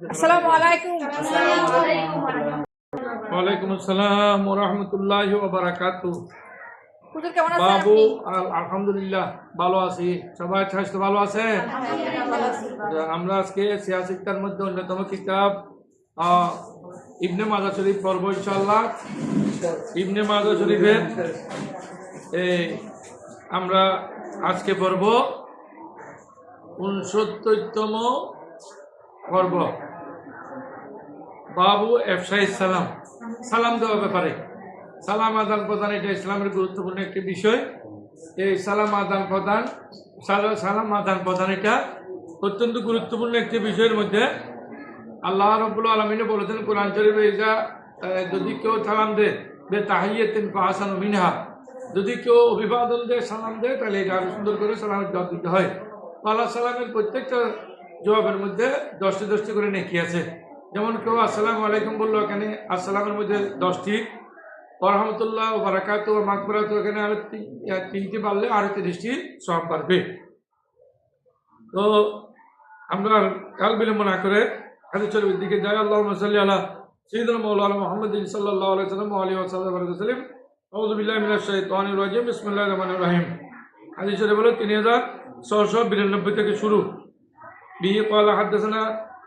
আসসালামু আলাইকুম। ওয়ালাইকুম আসসালাম রহমতুল্লাহ বারাকাতু হুজুর কেমন আছেন বাবু আপনি? আলহামদুলিল্লাহ ভালো আছি। সবাই স্বাস্থ্য ভালো আছে। আমরা আজকে সিয়াসিকতার মধ্যে অন্যতম কিতাব আহ, ইবনে মাজা শরীফ পর্ব ইনশাল্লাহ ইবনে মাজা শরীফের এই আমরা আজকে পর্ব উনসত্তরতম পর্ব। বাবু এফসাই সালাম। সালাম দেওয়ার ব্যাপারে। সালাম আদান প্রদান, এটা ইসলামের গুরুত্বপূর্ণ একটি বিষয়। এই সালাম আদান প্রদান, সালা- সালাম আদান প্রদান এটা অত্যন্ত গুরুত্বপূর্ণ একটি বিষয়ের মধ্যে। আল্লাহ রবুল আলমিনে বলেছেন, কোরআন শরীফে যদি কেউ সালাম দেয় বে তাহিয়াতিন ফাহাসান মিনহা। যদি কেউ অভিবাদন দেয়, সালাম দেয়, তাহলে এটা আরও সুন্দর করে সালামের জবাব দিতে হয়। আল্লাহ সালামের প্রত্যেকটা জবাবের মধ্যে দশটি দশটি করে নেকি আছে। যেমন কেউ আসসালাম আলাইকুম বলল এখানে, আসসালামের মধ্যে দশটি। রহমতুল্লাহ বারাকাত মাকবরাত এখানে আরও তিনটি পারলে আরও তিরিশটি সব পারবে তো আমরা কাল বিলম্ব না করে হাতে চলবে দিকে যাই। আল্লাহ সাল্লি আল্লাহ সঈদুল মৌলানা মোহাম্মদ সাল্লাহ আলাইসালাম আলী আসাল্লাম আউজুবিল্লাহ মিনাজ শাহিদান রাজিম। ইসমুল্লাহ রহমান রাহিম। হাদিস শরীফ হলো তিন হাজার ছশো বিরানব্বই থেকে শুরু। বিয়ে কলা হাদ্দাসানা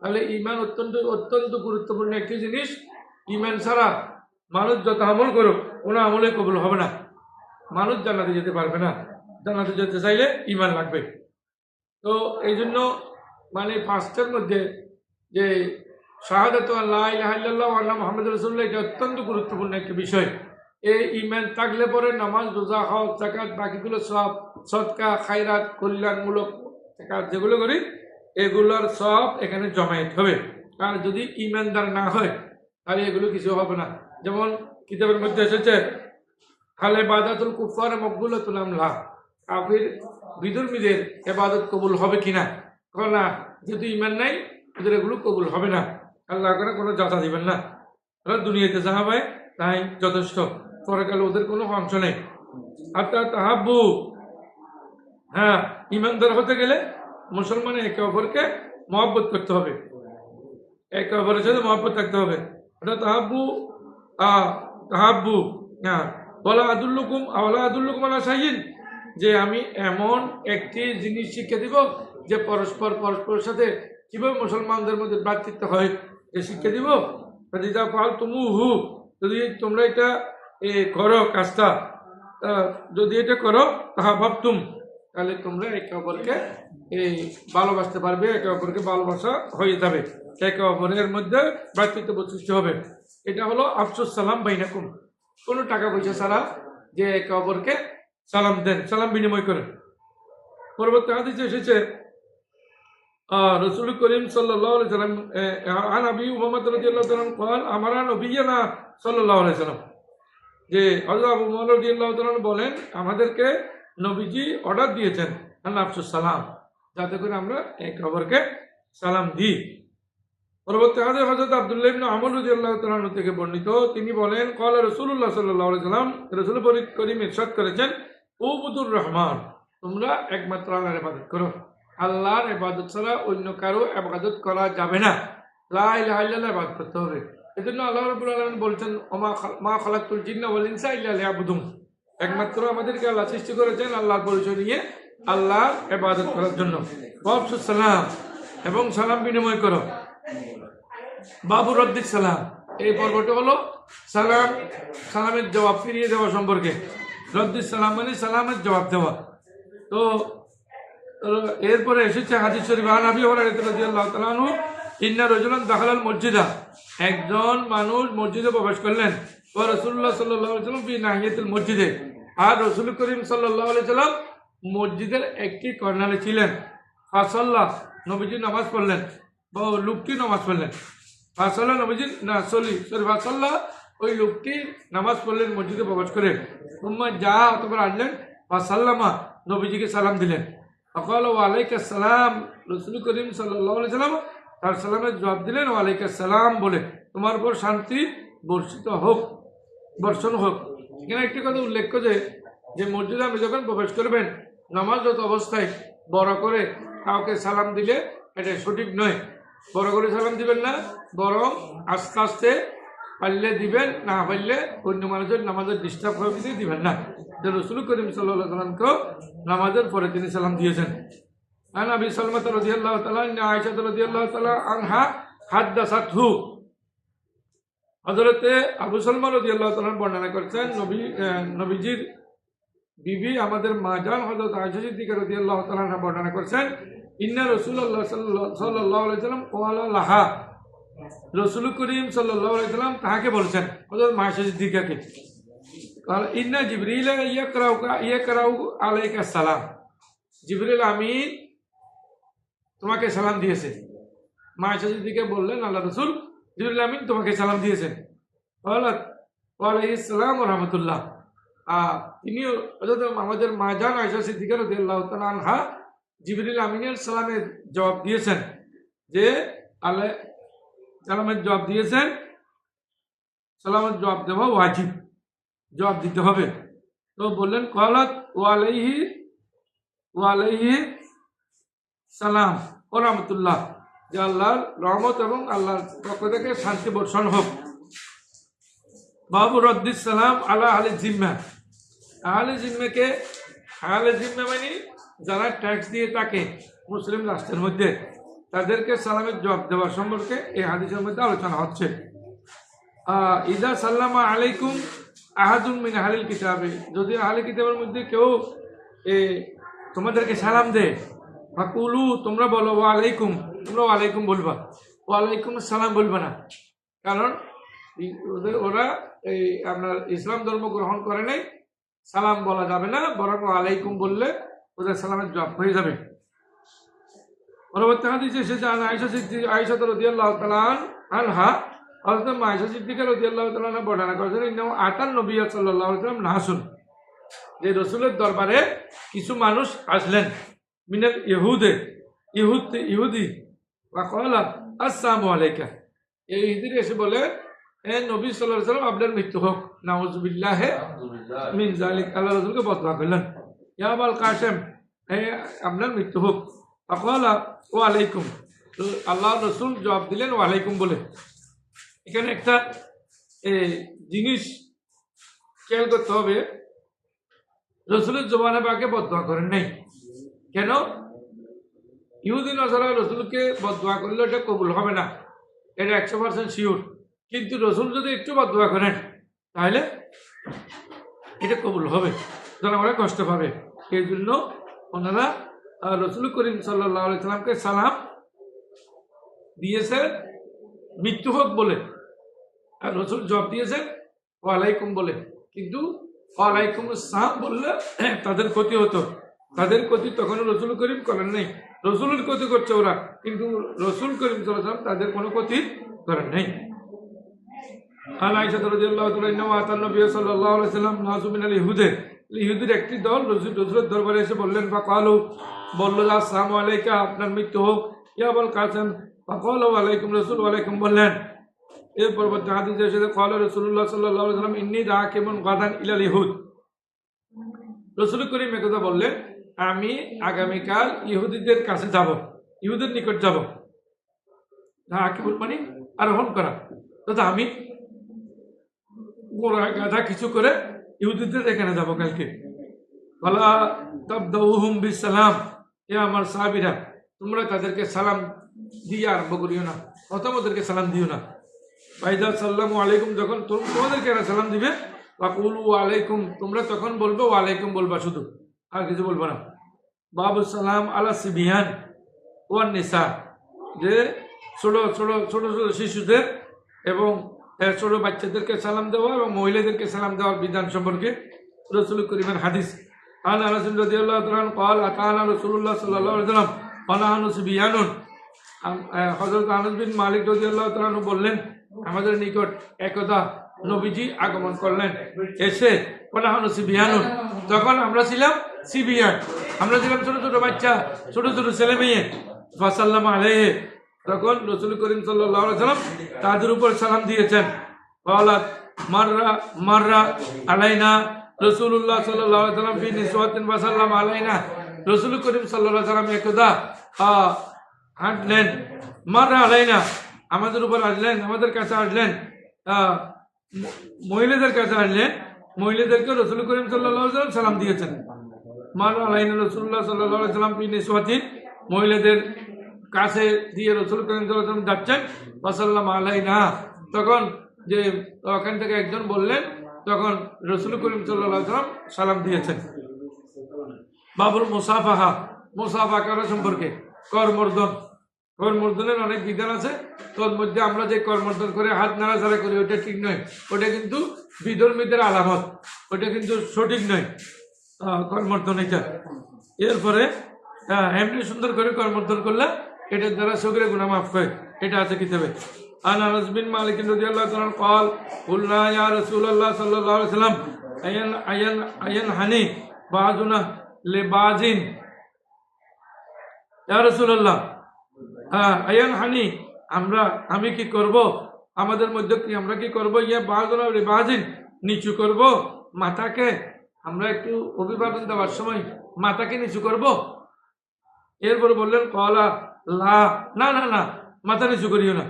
তাহলে ইমান অত্যন্ত অত্যন্ত গুরুত্বপূর্ণ একটি জিনিস। ইমান ছাড়া মানুষ যত আমল করুক, কোনো আমলে কবুল হবে না। মানুষ জানাতে যেতে পারবে না। জানাতে যেতে চাইলে ইমান লাগবে। তো এই জন্য মানে পাঁচটার মধ্যে যে শাহাদাত আল্লাহ আন্না মুহাম্মাদুর রাসূলুল্লাহ, এটা অত্যন্ত গুরুত্বপূর্ণ একটি বিষয়। এই ইমান থাকলে পরে নামাজ, রোজা, হজ জাকাত বাকিগুলো সব সৎকা, খায়রাত, কল্যাণমূলক যেগুলো করি এগুলোর সব এখানে জমায়েত হবে। আর যদি ইমানদার না হয়, তাহলে এগুলো কিছু হবে না। যেমন কিতাবের মধ্যে এসেছে, খালে বাদাতুল কুফার মকবুলাতুল আমলা। কাফির বিদুর্মীদের এবাদত কবুল হবে কিনা? না, যেহেতু ইমান নাই ওদের এগুলো কবুল হবে না। আল্লাহ করে কোনো যাতা দিবেন না। ওরা দুনিয়াতে যাহা পায় তাই যথেষ্ট। পরকালে ওদের কোনো অংশ নেই। অর্থাৎ তাহাব্বু। হ্যাঁ ইমানদার হতে গেলে মুসলমান একে অপরকে মহব্বত করতে হবে। একে অপরের সাথে মহব্বত থাকতে হবে। অর্থাৎ তাহাব্বু আহ তাহাব্বু হ্যাঁ বলা আদুল্লুকুম, আওলা আদুল্লুকুম আলা শাহিন, যে আমি এমন একটি জিনিস শিক্ষা দিব যে পরস্পর পরস্পরের সাথে কীভাবে মুসলমানদের মধ্যে ভ্রাতৃত্ব হয় যে শিক্ষা দিব। দিদা ফাল তুমু হু যদি তোমরা এটা করো কাজটা যদি এটা করো, তাহা ভাবতুম। তাহলে তোমরা একে অপরকে এই ভালোবাসতে পারবে, একে অপরকে ভালোবাসা হয়ে যাবে। একে অপরের মধ্যে ভ্রাতৃত্ব সৃষ্টি হবে। এটা হলো আফসুস সালাম বাইনাকুম। কোনো টাকা পয়সা ছাড়া যে একে অপরকে সালাম দেন, সালাম বিনিময় করেন। পরবর্তী হাদিসে এসেছে রসুল করিম সাল্লাম আন আবি মোহাম্মদ রাজিয়াল্লাহ সাল্লাম কল, আমারা নবীনা সাল্লাহ সাল্লাম। যে হজরত আবু মোহাম্মদ রাজিয়াল্লাহ সাল্লাম বলেন, আমাদেরকে নবীজি অর্ডার দিয়েছেন, আল্লাহ আফসুস, সালাম। যাতে করে আমরা একে অপরকে সালাম দিই। পরবর্তী হাতে হজরত আবদুল্লাহ ইবনে থেকে বর্ণিত, তিনি বলেন কলা রসুল্লাহ সাল্লাল্লাহু আলাইহি সাল্লাম রসুল করিম ইরশাদ করেছেন, উবুদুর রহমান, তোমরা একমাত্র আল্লাহর ইবাদত করো। আল্লাহর ইবাদত ছাড়া অন্য কারও ইবাদত করা যাবে না। লা ইলাহা ইবাদত করতে হবে। এজন্য আল্লাহ রাব্বুল আলামিন বলছেন খাল- মা খালাকতুল জিন্না ওয়াল ইনসা ইল্লা লিয়াবুদুন। একমাত্র আমাদেরকে আল্লাহ সৃষ্টি করেছেন, আল্লাহর পরিচয় নিয়ে, আল্লাহর ইবাদত করার জন্য। সালাম, এবং সালাম বিনিময় করো। বাবু রদ্দিক সালাম। এই পর্বটি হলো সালাম, সালামের জবাব ফিরিয়ে দেওয়া সম্পর্কে। রদ্দিস সালাম মানে সালামের জবাব দেওয়া। তো এরপরে এসেছে হাদিস শরীফ, আন আবি হুরায়রা রাদিয়াল্লাহু তাআলা আনহু, ইন্না রাজুলান দাখালাল মসজিদা। একজন মানুষ মসজিদে প্রবেশ করলেন। ও আলাইহি ওয়াসাল্লাম ফি নাহিয়াতিল মসজিদে। আর রাসূল করিম সাল্লাল্লাহু আলাইহি সাল্লাম মসজিদের একটি কর্নারে ছিলেন। ফাসাল্লাহ নবীজি নামাজ পড়লেন বা লোকটি নামাজ পড়লেন। ফাঁসাল্লাহ নবীজি, না সলি সরি ফাঁসাল্লাহ ওই লোকটি নামাজ পড়লেন, মসজিদে প্রবেশ করে। উম্মা যা অতবার আসলেন ফাঁসাল্লামা নবীজিকে সালাম দিলেন। অকাল ওয়ালাইকা সালাম। রসুল করিম সাল্লাহ সাল্লাম তার সালামের জবাব দিলেন ওয়ালাইকা সালাম বলে। তোমার উপর শান্তি বর্ষিত হোক। বর্ষণ হোক। এখানে একটি কথা উল্লেখ্য করে যে মসজিদে আপনি যখন প্রবেশ করবেন নামাজরত অবস্থায় বড় করে কাউকে সালাম দিলে এটা সঠিক নয়। বড় করে সালাম দিবেন না, বরং আস্তে আস্তে পারলে দিবেন, না পারলে অন্য মানুষের নামাজের ডিস্টার্ব হয়ে দিয়ে দিবেন না। যে রসুল করিম সাল্লাহ সাল্লামকেও নামাজের পরে তিনি সালাম দিয়েছেন। আনা আবি সালমাত রদিয়াল্লাহ তালা আয়সাত রদিয়াল্লাহ তালা আনহা হাদ্দাসাত থু হজরতে আবু সালমান রদি আল্লাহ তালান বর্ণনা করছেন, নবী নবীজির বিবি আমাদের মা যান হজরত আয়সিদ্দিকে রদি আল্লাহ তালন বর্ণনা করছেন, ইন্না রসুল আল্লাহ সাল্লাহ আলাইসাল্লাম কোয়ালা রসুল করিম সাল্লাহ তাহাকে বলছেন হজরত মাহসিদ্দিকাকে ইন্না জিবরিল ইয়ে করাউ ইয়ে করাউ আলাইকা সালাম। জিবরিল আমিন তোমাকে সালাম দিয়েছে। মা দিকে বললেন, আল্লাহ রসুল জিবরিল আমিন তোমাকে সালাম দিয়েছেন। ওয়ালাইসালাম রহমতুল্লাহ। তিনিও আমাদের মা জান আয়সা সিদ্দিকা রদিয়াল্লাহ আনহা জিবরিল আমিনের সালামের জবাব দিয়েছেন। যে আল্লাহ সালামের জবাব দিয়েছেন, সালামের জবাব দেওয়া ওয়াজিব, জবাব দিতে হবে। তো বললেন, কলাত ওয়ালাইহি ওয়ালাইহি সালাম ও রহমতুল্লাহ। যে আল্লাহর রহমত এবং আল্লাহর পক্ষ থেকে শান্তি বর্ষণ হোক। বাবু রদ্দিস সালাম আল্লাহ আলি জিম্মা। আহলে জিম্মাকে, আহলে জিম্মা মানে যারা ট্যাক্স দিয়ে থাকে মুসলিম রাষ্ট্রের মধ্যে, তাদেরকে সালামের জবাব দেওয়ার সম্পর্কে এই হাদিসের মধ্যে আলোচনা হচ্ছে। ইদা সাল্লামা আলাইকুম আহাদুন মিন আহলিল কিতাবে। যদি আহলে কিতাবের মধ্যে কেউ এ, তোমাদেরকে সালাম দে ফাকুলু, তোমরা বলো ওয়ালাইকুম তোমরা ওয়ালাইকুম বলবা। ওয়ালাইকুম সালাম বলবে না। কারণ ওরা এই আপনার ইসলাম ধর্ম গ্রহণ করে নাই, সালাম বলা যাবে না, বরং ওয়ালাইকুম বললে ওদের সালামের জবাব হয়ে যাবে। পরবর্তী হাদিসে সে জান আয়েশা সিদ্দিক, আয়েশা রাদিয়াল্লাহু তাআলা আনহা হযরত আয়েশা সিদ্দিকা রাদিয়াল্লাহু তাআলা আনহা বর্ণনা করেছেন, ইন্নাহু আতান নবী সাল্লাল্লাহু আলাইহি ওয়াসাল্লাম নাসুন যে রসুলের দরবারে কিছু মানুষ আসলেন, মিনাল ইহুদে, ইহুদ, ইহুদি। বা কলা, আসসালামু আলাইকা। এই ইহুদির বলে, এ নবী সাল্লাম আপনার মৃত্যু হোক। নাউজুবিল্লাহ মিন জালিক আল্লাহ রসুলকে বদলা করলেন। ইয়া আবাল কাসেম হে, আপনার মৃত্যু হোক। আকলা ও আলাইকুম। আল্লাহ রসুল জবাব দিলেন, ও আলাইকুম বলে। এখানে একটা জিনিস খেয়াল করতে হবে। রসুলের জবানে পাকে বদয়া করেন নাই। কেন? ইহুদিন আসারা রসুলকে বদয়া করলে এটা কবুল হবে না। এটা একশো পার্সেন্ট শিওর কিন্তু রসুল যদি একটু বদয়া করেন, তাহলে এটা কবুল হবে। জনগণে কষ্ট পাবে। এই জন্য ওনারা রসুল করিম সাল্লাহ সাল্লামকে সালাম দিয়েছেন, মৃত্যু হোক বলে। আর রসুল জব দিয়েছেন, ওয়ালাইকুম বলে। কিন্তু ওয়ালাইকুম আসসালাম বললে তাদের ক্ষতি হতো। তাদের ক্ষতি তখন রসুল করিম করেন নাই। রসুলের ক্ষতি করছে ওরা, কিন্তু রসুল করিম সাল্লাম তাদের কোনো ক্ষতি করেন নাই। ইহুদির একটি দল রসুল রসুলের দরবারে এসে বললেন বা কালু বলল, আসসালামু আলাইকা, আপনার মৃত্যু হোক। ইয়া বল কাসেম, ফাকাল আলাইকুম রসুল আলাইকুম বললেন। এর পরবর্তী হাদিসে এসে কাল রসুল্লাহ ওয়াসাল্লাম, ইন্নী দা কেমন গাদান ইলাল ইহুদ। রসুল করিম একথা বললেন আমি আগামীকাল ইহুদিদের কাছে যাব, ইহুদের নিকট যাব। না কেবল মানে আরোহণ করা। তথা আমি গোড়া গাধা কিছু করে ইহুদিদের এখানে যাব কালকে। বলা এ আমার সাহাবিরা, তোমরা তাদেরকে সালাম দিয়ে আরম্ভ করিও না প্রথম ওদেরকে সালাম দিও না। ভাইদা সাল্লাম আলাইকুম, যখন তোম- তোমাদেরকে সালাম দিবে বাকুলু আলাইকুম, তোমরা তখন বলবে ওয়ালাইকুম বলবা শুধু। আর কিছু বলব না। বাবু সালাম আলা সিবিহান ওয়ান নিসা, যে ছোট ছোট ছোট ছোট শিশুদের এবং ছোট বাচ্চাদেরকে সালাম দেওয়া এবং মহিলাদেরকে সালাম দেওয়ার বিধান সম্পর্কে রসুল করিমের হাদিস। আন আনাসিম রদি আল্লাহ তালান কল আতানা রসুল্লাহ সাল্লাহ সাল্লাম অনাহানুস বিয়ানুন হজরত আনস মালিক রদি আল্লাহ তালানু বললেন, আমাদের নিকট একদা নবীজি আগমন করলেন, এসে অনাহানুস বিয়ানুন তখন আমরা ছিলাম সিবিআই। আমরা ছিলাম ছোট ছোট বাচ্চা, ছোট ছোট ছেলে মেয়ে। ফাসাল্লাম আলহে তখন রসুল করিম সাল্লাম তাদের উপর সালাম দিয়েছেন। মাররা মাররা আলাইনা। রসুল্লাহ সাল্লাম বিন ইসওয়াতিন ফাসাল্লাম আলাইনা। রসুল করিম সাল্লাহ সাল্লাম একদা হাঁটলেন। মাররা আলাইনা। আমাদের উপর আসলেন আমাদের কাছে আসলেন মহিলাদের কাছে আসলেন মহিলাদেরকে রসুল করিম সাল্লাহ সাল্লাম সালাম দিয়েছেন। নিসওয়াতিন মহিলাদের কাছে দিয়ে রসুল করিম যাচ্ছেন ওয়াসাল্লাম আলাইনা। তখন যে ওখান থেকে একজন বললেন, তখন রসুল করিম সাল্লাম সালাম দিয়েছেন। বাবুল মুসাফাহা, মুসাফা করা সম্পর্কে? করমর্দন। করমর্দনের অনেক বিধান আছে তোর মধ্যে আমরা যে করমর্দন করে হাত নাড়াচাড়া করি, ওটা ঠিক নয়। ওটা কিন্তু বিধর্মীদের আলামত, ওটা কিন্তু সঠিক নয়। আহ, করমর্দন এটা এরপরে আহ, এমনি সুন্দর করে করমর্দন করলে এটার দ্বারা সগরে গুণা মাফ হয় এটা আছে কিতাবে عن انس بن مالك رضي الله تعالى عنه قال قلنا يا رسول الله صلى الله عليه وسلم اين اين اين حني بعضنا لبعض ইয়া রাসূলুল্লাহ হ্যাঁ আয়ান হানি আমরা আমি কি করব আমাদের মধ্যে কি আমরা কি করব ইয়া বাজনা বাজিন নিচু করব মাথাকে আমরা একটু অভিবাদন দেওয়ার সময় মাথাকে নিচু করব। এরপরে বললেন, কলা, লা, না না না, মাথা নিচু করিও না।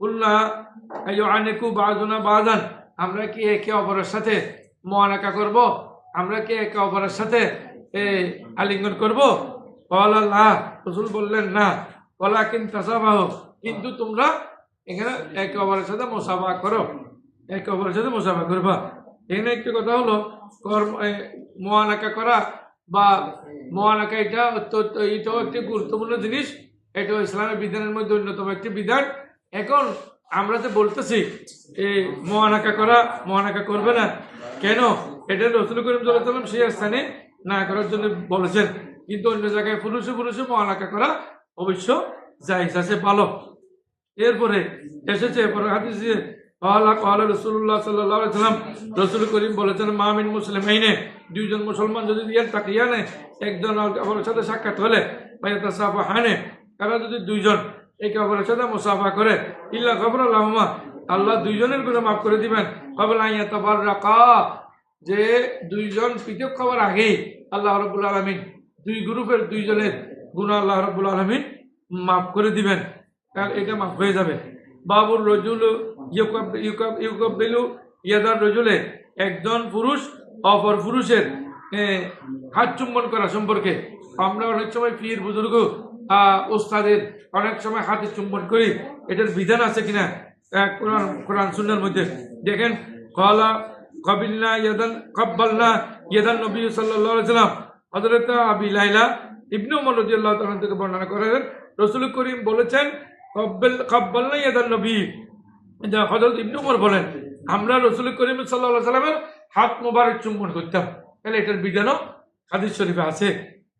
উল্লাহ আনেকু বাজনা আমরা কি একে অপরের সাথে মহানাকা করব? আমরা কি একে অপরের সাথে আলিঙ্গন করব? কলা, লা, রসুল বললেন, না। কলা, কিন তাসাবাহ, কিন্তু তোমরা এখানে একে অপরের সাথে মোসাফা করো। একে অপরের সাথে মোসাফা করবা। এখানে একটি কথা হলো, কর্ম মহানাকা করা বা মহানাকা এটা অত্যন্ত এটাও একটি গুরুত্বপূর্ণ জিনিস। এটাও ইসলামের বিধানের মধ্যে অন্যতম একটি বিধান। এখন আমরা যে বলতেছি এই মহানাকা করা মহানাকা করবে না, কেন? এটা রসুল করিম সাল্লাম সেই স্থানে না করার জন্য বলেছেন। কিন্তু অন্য জায়গায় পুরুষে পুরুষে মহানাকা করা অবশ্য জায়জ আছে, ভালো। এরপরে এসেছে, এরপরে হাদিসে সাল্লাহ সাল্লাম রসুল করিম বলেছেন মামিন মুসলিম দুইজন মুসলমান যদি একজন সাক্ষাৎ হলে তারা যদি দুইজন করে আল্লাহ দুইজনের মাফ করে দিবেন। যে দুইজন পৃথক খাবার আগেই আল্লাহ রবুল আলমিন, দুই গ্রুপের দুইজনের গুণা আল্লাহ রবুল আলমিন মাফ করে দিবেন। এটা মাফ হয়ে যাবে। বাবুর রজুল একজন পুরুষ, অপর পুরুষের হাত চুম্বন করা সম্পর্কে। আমরা অনেক সময় পীর বুজুর্গ ওস্তাদের অনেক সময় হাতে চুম্বন করি। এটার বিধান আছে কিনা? কোরআন কোরআন সুন্নার মধ্যে। দেখেন, কলা কবিল্লা ইয়াদান নবী আবি লাইলা বর্ণনা করেন রাসূল করিম বলেছেন, কব্বাল কব্বাল্লা ইয়াদান নবী। যা হযরত ইবনে ওমর বলেন, আমরা রসুল করিম আলাইহি সাল্লামের হাত মোবারক চুম্বন করতাম। তাহলে এটার বিধানও হাদিস শরীফে আছে।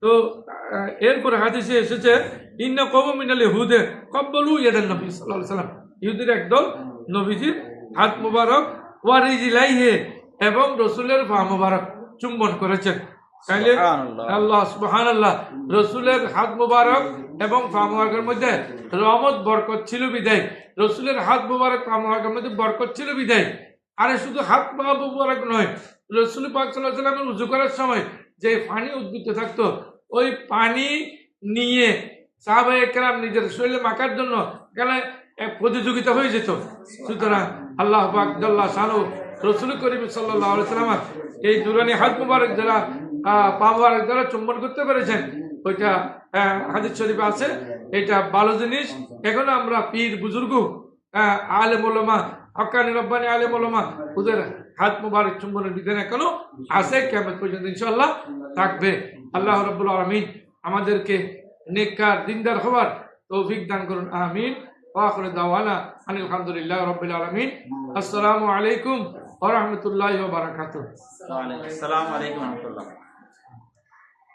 তো এরপরে হাদিসে এসেছে, ইন্না কব মিনাল ইহুদে কব্বলু ইয়াদান নবী আলাইহি সাল্লাম। ইহুদির একদল নবীজির হাত মোবারক ওয়ারিজিলাইহে এবং রসুলের পা মোবারক চুম্বন করেছেন। তাইলে আল্লাহ সুবহান আল্লাহ রসুলের হাত মোবারক এবং পা মোবারকের মধ্যে রহমত বরকত ছিল বিদায়। রসুলের হাত মোবারক পা মোবারকের মধ্যে বরকত ছিল বিদায়। আরে শুধু হাত পা মোবারক নয় রসুল পাক সাল্লাহ সাল্লামের উজু করার সময় যে পানি উদ্বৃত্ত থাকতো ওই পানি নিয়ে সাহাবাই একরাম নিজের শরীরে মাখার জন্য এখানে এক প্রতিযোগিতা হয়ে যেত। সুতরাং আল্লাহ বাকদাল্লাহ সানু রসুল করিম সাল্লাহ সাল্লাম এই দুরানি হাত মুবারক যারা আহ, পা মুবারক যারা চুম্বন করতে পেরেছেন। ওইটা হাদিস শরীফে আছে। এটা ভালো জিনিস। এখনও আমরা পীর বুজুর্গ আলে হকানি রব্বানি আলে মোলমা ওদের হাত মুবারক চুম্বনের বিধান এখনও আছে। কেমন পর্যন্ত ইনশাল্লাহ থাকবে। আল্লাহ রব্বুল আলমিন আমাদেরকে নেককার দিনদার হওয়ার তৌফিক দান করুন। আমিন। আসসালামু আলাইকুম ওয়া রাহমাতুল্লাহি ওয়া বারাকাতুহু। আসসালামু আলাইকুম রহমতুল্লাহ।